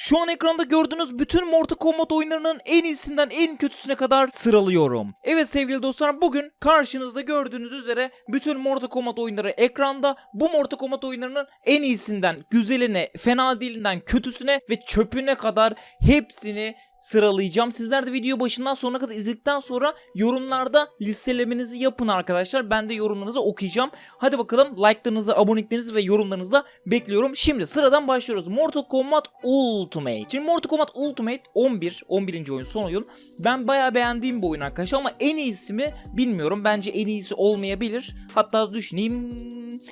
Şu an ekranda gördüğünüz bütün Mortal Kombat oyunlarının en iyisinden en kötüsüne kadar sıralıyorum. Evet sevgili dostlar bugün karşınızda gördüğünüz üzere bütün Mortal Kombat oyunları ekranda. Bu Mortal Kombat oyunlarının en iyisinden güzeline, fena dilinden kötüsüne ve çöpüne kadar hepsini sıralayacağım. Sizler de video başından sonuna kadar izledikten sonra yorumlarda listelemenizi yapın arkadaşlar. Ben de yorumlarınızı okuyacağım. Hadi bakalım like'larınızı, aboneliklerinizi ve yorumlarınızı da bekliyorum. Şimdi sıradan başlıyoruz. Mortal Kombat Ultimate. Şimdi Mortal Kombat Ultimate 11, 11. oyun son oyun. Ben bayağı beğendiğim bir oyun arkadaşlar ama en iyisi mi bilmiyorum. Bence en iyisi olmayabilir. Hatta düşüneyim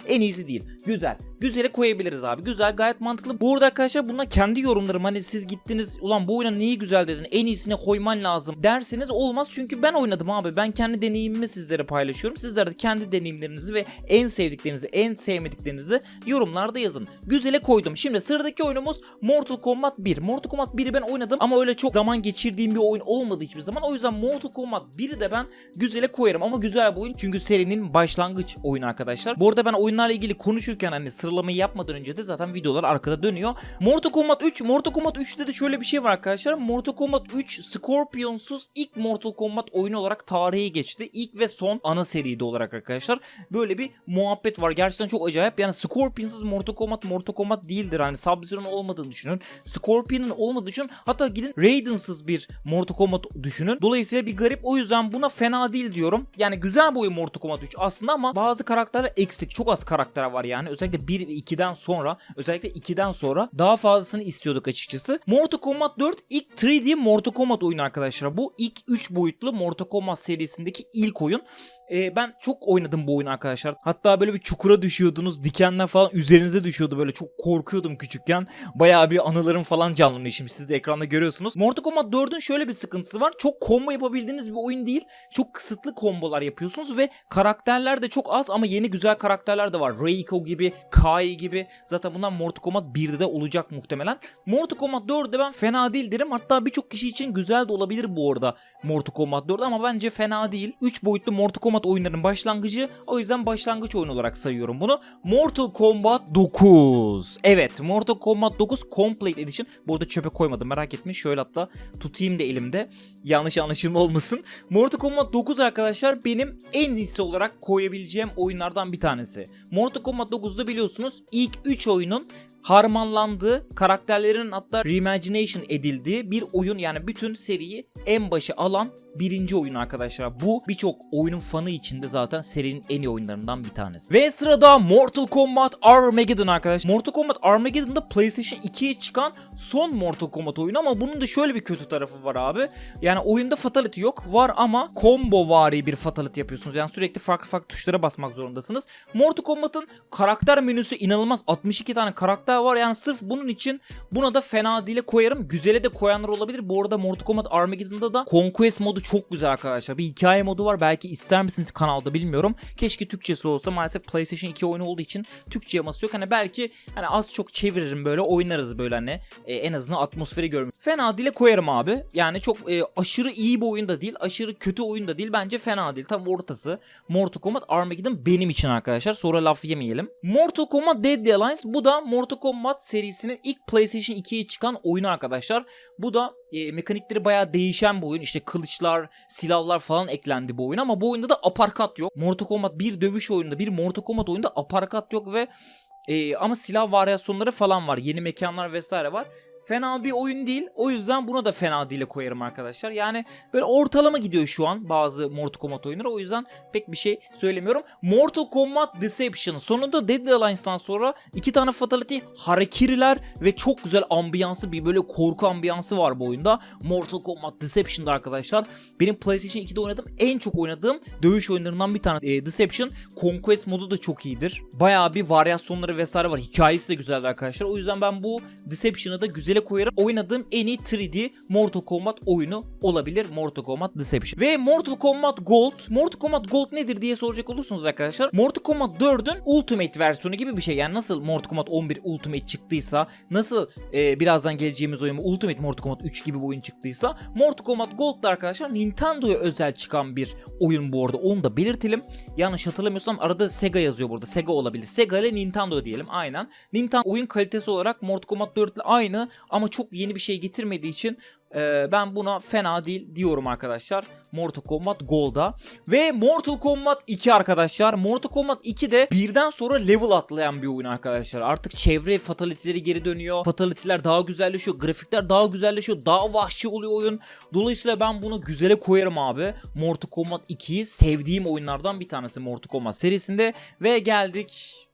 en iyisi değil. Güzel. Güzeli koyabiliriz abi. Güzel gayet mantıklı. Bu arada arkadaşlar buna kendi yorumlarım. Hani siz gittiniz ulan bu oyuna neyi güzel dedin en iyisine koyman lazım derseniz olmaz. Çünkü ben oynadım abi. Ben kendi deneyimimi sizlere paylaşıyorum. Sizler de kendi deneyimlerinizi ve en sevdiklerinizi en sevmediklerinizi yorumlarda yazın. Güzele koydum. Şimdi sıradaki oyunumuz Mortal Kombat 1. Mortal Kombat 1'i ben oynadım ama öyle çok zaman geçirdiğim bir oyun olmadı hiçbir zaman. O yüzden Mortal Kombat 1'i de ben güzele koyarım ama güzel bir oyun çünkü serinin başlangıç oyunu arkadaşlar. Bu arada ben oyunlarla ilgili konuşurken hani sıralamayı yapmadan önce de zaten videolar arkada dönüyor. Mortal Kombat 3, Mortal Kombat 3'te de şöyle bir şey var arkadaşlar. Mortal Kombat 3 Scorpions'uz ilk Mortal Kombat oyunu olarak tarihe geçti. İlk ve son ana seride olarak arkadaşlar. Böyle bir muhabbet var. Gerçekten çok acayip. Yani Scorpions'ız Mortal Kombat Mortal Kombat değildir. Hani Sub-Zero'nun olmadığını düşünün. Scorpion'un olmadığını düşünün. Hatta gidin Raiden'sız bir Mortal Kombat düşünün. Dolayısıyla bir garip. O yüzden buna fena değil diyorum. Yani güzel bir oyun Mortal Kombat 3 aslında ama bazı karakterler eksik. Çok az karakter var yani. Özellikle 1 ve 2'den sonra özellikle 2'den sonra daha fazlasını istiyorduk açıkçası. Mortal Kombat 4 ilk 3D Mortal Kombat oyunu arkadaşlar. Bu ilk 3 boyutlu Mortal Kombat serisindeki ilk oyun. Ee, ben çok oynadım bu oyunu arkadaşlar. Hatta böyle bir çukura düşüyordunuz. Dikenler falan üzerinize düşüyordu. Böyle çok korkuyordum küçükken. Bayağı bir anılarım falan canlanıyor şimdi siz de ekranda görüyorsunuz. Mortal Kombat 4'ün şöyle bir sıkıntısı var. Çok combo yapabildiğiniz bir oyun değil. Çok kısıtlı kombolar yapıyorsunuz ve karakterler de çok az ama yeni güzel karakterler de var. Reiko gibi, Kai gibi. Zaten bunlar Mortal Kombat 1'de de olacak muhtemelen. Mortal Kombat 4'de ben fena değil derim. Hatta birçok kişi için güzel de olabilir bu arada Mortal Kombat 4 ama bence fena değil. 3 boyutlu Mortal Kombat oyunlarının başlangıcı. O yüzden başlangıç oyun olarak sayıyorum bunu. Mortal Kombat 9. Evet Mortal Kombat 9 Complete Edition. Bu arada çöpe koymadım merak etmeyin. Şöyle hatta tutayım da elimde. Yanlış anlaşılma olmasın. Mortal Kombat 9 arkadaşlar benim en iyisi olarak koyabileceğim oyunlardan bir tanesi. Mortal Kombat 9'da biliyorsunuz ilk 3 oyunun harmanlandığı, karakterlerin hatta reimagination edildiği bir oyun yani bütün seriyi en başa alan birinci oyun arkadaşlar. Bu birçok oyunun fanı içinde zaten serinin en iyi oyunlarından bir tanesi. Ve sırada Mortal Kombat Armageddon arkadaşlar. Mortal Kombat Armageddon'da PlayStation 2'ye çıkan son Mortal Kombat oyunu ama bunun da şöyle bir kötü tarafı var abi. Yani oyunda fatality yok. Var ama combo vari bir fatality yapıyorsunuz. Yani sürekli farklı farklı tuşlara basmak zorundasınız. Mortal Kombat'ın karakter menüsü inanılmaz. 62 tane karakter var. Yani sırf bunun için buna da fena dile koyarım. Güzele de koyanlar olabilir. Bu arada Mortal Kombat Armageddon'da da Conquest modu çok güzel arkadaşlar. Bir hikaye modu var. Belki ister misiniz kanalda bilmiyorum. Keşke Türkçesi olsa. Maalesef PlayStation 2 oyunu olduğu için Türkçe yaması yok. Hani belki hani az çok çeviririm böyle oynarız böyle hani. E, en azından atmosferi görmek. Fena dile koyarım abi. Yani çok e, aşırı iyi bir oyun da değil. Aşırı kötü oyun da değil. Bence fena değil. Tam ortası. Mortal Kombat Armageddon benim için arkadaşlar. Sonra laf yemeyelim. Mortal Kombat Deadly Alliance bu da Mortal Kombat serisinin ilk PlayStation 2'ye çıkan oyunu arkadaşlar. Bu da e, mekanikleri bayağı değişen bir oyun. İşte kılıçlar, silahlar falan eklendi bu oyuna ama bu oyunda da aparkat yok. Mortal Kombat bir dövüş oyununda, bir Mortal Kombat oyunda aparkat yok ve e, ama silah varyasyonları falan var. Yeni mekanlar vesaire var. Fena bir oyun değil. O yüzden buna da fena dile koyarım arkadaşlar. Yani böyle ortalama gidiyor şu an bazı Mortal Kombat oyunları. O yüzden pek bir şey söylemiyorum. Mortal Kombat Deception. Sonunda Deadly Alliance'dan sonra iki tane Fatality harekiriler ve çok güzel ambiyansı bir böyle korku ambiyansı var bu oyunda. Mortal Kombat Deception'da arkadaşlar. Benim PlayStation 2'de oynadığım en çok oynadığım dövüş oyunlarından bir tane. E, Deception Conquest modu da çok iyidir. Bayağı bir varyasyonları vesaire var. Hikayesi de güzeldi arkadaşlar. O yüzden ben bu Deception'ı da güzele koyarım. Oynadığım en iyi 3D Mortal Kombat oyunu olabilir. Mortal Kombat Deception. Ve Mortal Kombat Gold. Mortal Kombat Gold nedir diye soracak olursunuz arkadaşlar. Mortal Kombat 4'ün Ultimate versiyonu gibi bir şey. Yani nasıl Mortal Kombat 11 Ultimate çıktıysa, nasıl e, birazdan geleceğimiz oyun Ultimate Mortal Kombat 3 gibi bir oyun çıktıysa, Mortal Kombat Gold da arkadaşlar Nintendo'ya özel çıkan bir oyun bu arada. Onu da belirtelim. Yanlış hatırlamıyorsam arada Sega yazıyor burada. Sega olabilir. Sega ile Nintendo diyelim aynen. Nintendo oyun kalitesi olarak Mortal Kombat 4 ile aynı ama çok yeni bir şey getirmediği için e, ben buna fena değil diyorum arkadaşlar. Mortal Kombat Gold'a. Ve Mortal Kombat 2 arkadaşlar. Mortal Kombat 2 de birden sonra level atlayan bir oyun arkadaşlar. Artık çevre fatality'leri geri dönüyor. Fatality'ler daha güzelleşiyor. Grafikler daha güzelleşiyor. Daha vahşi oluyor oyun. Dolayısıyla ben bunu güzele koyarım abi. Mortal Kombat 2'yi sevdiğim oyunlardan bir tanesi Mortal Kombat serisinde. Ve geldik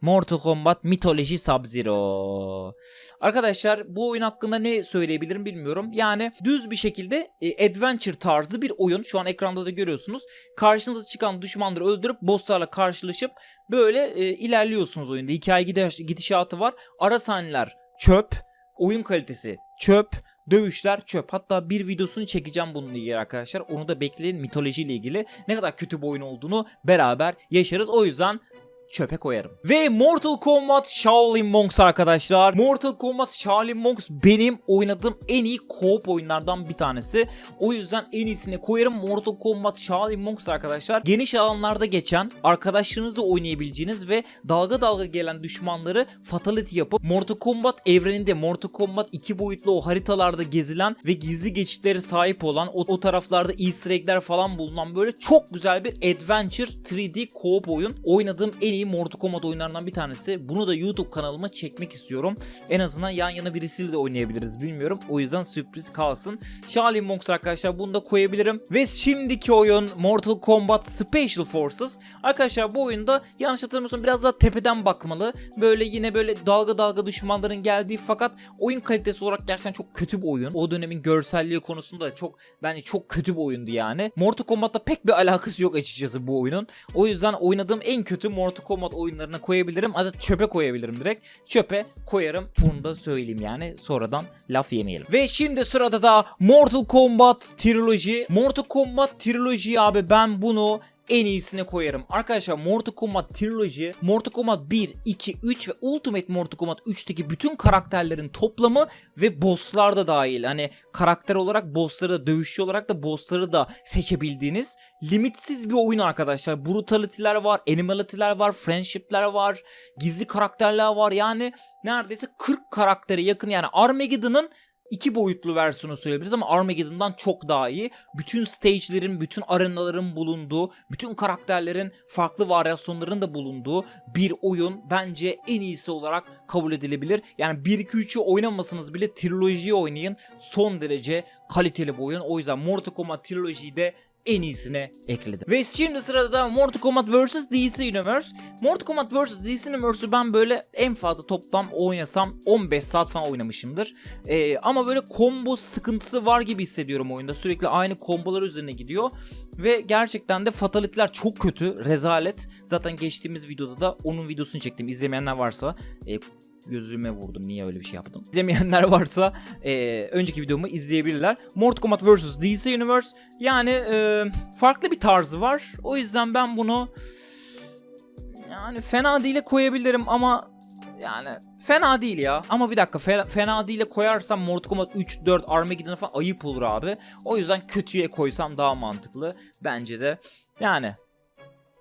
Mortal Kombat Mythology Sub-Zero. Arkadaşlar bu oyun hakkında ne söyleyebilirim bilmiyorum. Yani düz bir şekilde e, adventure tarzı bir oyun. Şu an ekranda da görüyorsunuz. Karşınıza çıkan düşmanları öldürüp bosslarla karşılaşıp böyle e, ilerliyorsunuz oyunda. Hikaye gidiş, gidişatı var. Ara sahneler çöp. Oyun kalitesi çöp. Dövüşler çöp. Hatta bir videosunu çekeceğim bununla ilgili arkadaşlar. Onu da bekleyin mitoloji ile ilgili. Ne kadar kötü bir oyun olduğunu beraber yaşarız. O yüzden çöpe koyarım. Ve Mortal Kombat Shaolin Monks arkadaşlar. Mortal Kombat Shaolin Monks benim oynadığım en iyi co-op oyunlardan bir tanesi. O yüzden en iyisini koyarım. Mortal Kombat Shaolin Monks arkadaşlar. Geniş alanlarda geçen, arkadaşlarınızla oynayabileceğiniz ve dalga dalga gelen düşmanları fatality yapıp Mortal Kombat evreninde Mortal Kombat iki boyutlu o haritalarda gezilen ve gizli geçitlere sahip olan o, o taraflarda easter egg'ler falan bulunan böyle çok güzel bir adventure 3D co-op oyun. Oynadığım en iyi Mortal Kombat oyunlarından bir tanesi. Bunu da YouTube kanalıma çekmek istiyorum. En azından yan yana birisiyle de oynayabiliriz bilmiyorum. O yüzden sürpriz kalsın. Shaolin Monks arkadaşlar bunu da koyabilirim. Ve şimdiki oyun Mortal Kombat Special Forces. Arkadaşlar bu oyunda yanlış hatırlamıyorsam biraz daha tepeden bakmalı. Böyle yine böyle dalga dalga düşmanların geldiği fakat oyun kalitesi olarak gerçekten çok kötü bir oyun. O dönemin görselliği konusunda da çok bence çok kötü bir oyundu yani. Mortal Kombat'la pek bir alakası yok açıkçası bu oyunun. O yüzden oynadığım en kötü Mortal Kombat oyunlarına koyabilirim. Hatta çöpe koyabilirim direkt. Çöpe koyarım. Bunu da söyleyeyim yani. Sonradan laf yemeyelim. Ve şimdi sırada da Mortal Kombat Trilogy. Mortal Kombat Trilogy abi ben bunu en iyisine koyarım. Arkadaşlar Mortal Kombat Trilogy, Mortal Kombat 1, 2, 3 ve Ultimate Mortal Kombat 3'teki bütün karakterlerin toplamı ve bosslar da dahil. Hani karakter olarak bossları da, dövüşçü olarak da bossları da seçebildiğiniz limitsiz bir oyun arkadaşlar. Brutality'ler var, animality'ler var, friendship'ler var, gizli karakterler var. Yani neredeyse 40 karaktere yakın yani Armageddon'ın iki boyutlu versiyonu söyleyebiliriz ama Armageddon'dan çok daha iyi. Bütün stage'lerin, bütün arenaların bulunduğu, bütün karakterlerin farklı varyasyonların da bulunduğu bir oyun bence en iyisi olarak kabul edilebilir. Yani 1-2-3'ü oynamasanız bile trilojiyi oynayın. Son derece kaliteli bir oyun. O yüzden Mortal Kombat Trilogy'yi de en iyisine ekledim. Ve şimdi sırada da Mortal Kombat vs DC Universe. Mortal Kombat vs DC Universe'ü ben böyle en fazla toplam oynasam 15 saat falan oynamışımdır. Ee, ama böyle combo sıkıntısı var gibi hissediyorum oyunda. Sürekli aynı kombolar üzerine gidiyor. Ve gerçekten de fatalitler çok kötü. Rezalet. Zaten geçtiğimiz videoda da onun videosunu çektim. İzlemeyenler varsa e, gözüme vurdum. Niye öyle bir şey yaptım? İzlemeyenler varsa e, önceki videomu izleyebilirler. Mortal Kombat vs DC Universe yani e, farklı bir tarzı var. O yüzden ben bunu yani fena değil koyabilirim ama yani fena değil ya. Ama bir dakika fe- fena değil koyarsam Mortal Kombat 3, 4, Armageddon falan ayıp olur abi. O yüzden kötüye koysam daha mantıklı. Bence de yani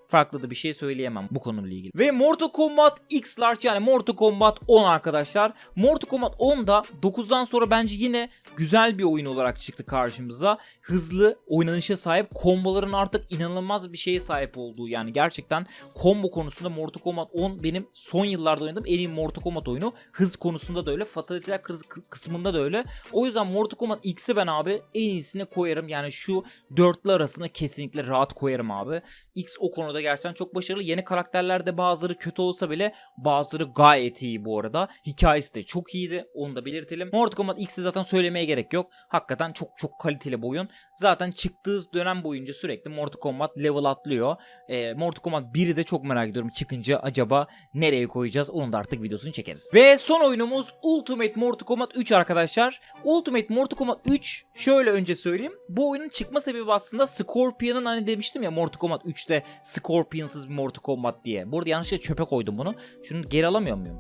farklı da bir şey söyleyemem bu konuyla ilgili. Ve Mortal Kombat X Large yani Mortal Kombat 10 arkadaşlar. Mortal Kombat 10'da 9'dan sonra bence yine güzel bir oyun olarak çıktı karşımıza. Hızlı oynanışa sahip, komboların artık inanılmaz bir şeye sahip olduğu yani gerçekten combo konusunda Mortal Kombat 10 benim son yıllarda oynadığım en iyi Mortal Kombat oyunu. Hız konusunda da öyle, fatality'ler kıs- kısmında da öyle. O yüzden Mortal Kombat X'i ben abi en iyisine koyarım. Yani şu dörtlü arasına kesinlikle rahat koyarım abi. X o konuda gerçekten çok başarılı. Yeni karakterlerde bazıları kötü olsa bile bazıları gayet iyi bu arada. Hikayesi de çok iyiydi. Onu da belirtelim. Mortal Kombat X'i zaten söylemeye gerek yok. Hakikaten çok çok kaliteli bir oyun. Zaten çıktığı dönem boyunca sürekli Mortal Kombat level atlıyor. Ee, Mortal Kombat 1'i de çok merak ediyorum. Çıkınca acaba nereye koyacağız? Onun da artık videosunu çekeriz. Ve son oyunumuz Ultimate Mortal Kombat 3 arkadaşlar. Ultimate Mortal Kombat 3 şöyle önce söyleyeyim. Bu oyunun çıkma sebebi aslında Scorpion'ın hani demiştim ya Mortal Kombat 3'te Scorpion'sız bir Mortal Kombat diye. Burada yanlışlıkla çöpe koydum bunu. Şunu geri alamıyor muyum?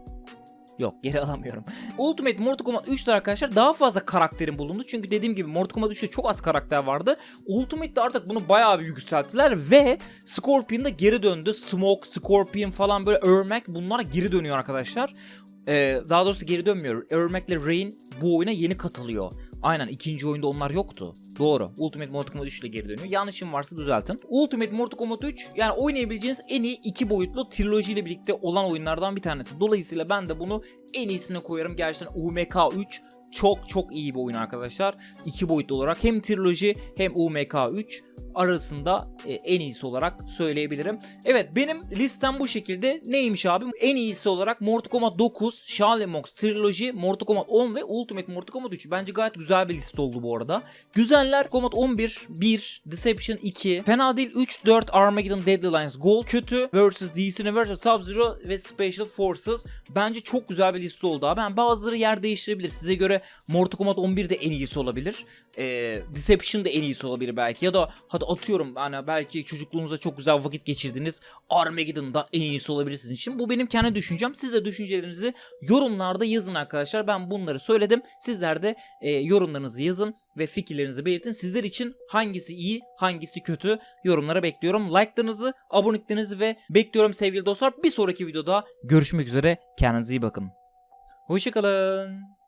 Yok geri alamıyorum. Ultimate Mortal Kombat 3'te arkadaşlar daha fazla karakterin bulundu. Çünkü dediğim gibi Mortal Kombat 3'te çok az karakter vardı. Ultimate'de artık bunu bayağı bir yükselttiler ve Scorpion da geri döndü. Smoke, Scorpion falan böyle Ermac bunlar geri dönüyor arkadaşlar. Ee, daha doğrusu geri dönmüyor. Ermac'le Rain bu oyuna yeni katılıyor. Aynen ikinci oyunda onlar yoktu. Doğru. Ultimate Mortal Kombat 3 ile geri dönüyor. Yanlışım varsa düzeltin. Ultimate Mortal Kombat 3 yani oynayabileceğiniz en iyi iki boyutlu triloji ile birlikte olan oyunlardan bir tanesi. Dolayısıyla ben de bunu en iyisine koyarım. Gerçekten UMK 3 çok çok iyi bir oyun arkadaşlar. İki boyutlu olarak hem triloji hem UMK 3 arasında e, en iyisi olarak söyleyebilirim. Evet benim listem bu şekilde. Neymiş abi? En iyisi olarak Mortal Kombat 9, Shaolin Monks Trilogy, Mortal Kombat 10 ve Ultimate Mortal Kombat 3. Bence gayet güzel bir liste oldu bu arada. Güzeller Kombat 11, 1, Deception 2, fena değil 3, 4, Armageddon Deadly Alliance Gold, kötü vs. DC Universe, Sub-Zero ve Special Forces. Bence çok güzel bir liste oldu abi. Yani bazıları yer değiştirebilir. Size göre Mortal Kombat 11 de en iyisi olabilir. Ee, Deception da en iyisi olabilir belki. Ya da hadi atıyorum hani belki çocukluğunuzda çok güzel vakit geçirdiniz. Armageddon da en iyisi olabilir sizin için. Bu benim kendi düşüncem. Siz de düşüncelerinizi yorumlarda yazın arkadaşlar. Ben bunları söyledim. Sizler de e, yorumlarınızı yazın ve fikirlerinizi belirtin. Sizler için hangisi iyi, hangisi kötü yorumlara bekliyorum. Like'larınızı, aboneliklerinizi ve bekliyorum sevgili dostlar. Bir sonraki videoda görüşmek üzere. Kendinize iyi bakın. Hoşçakalın.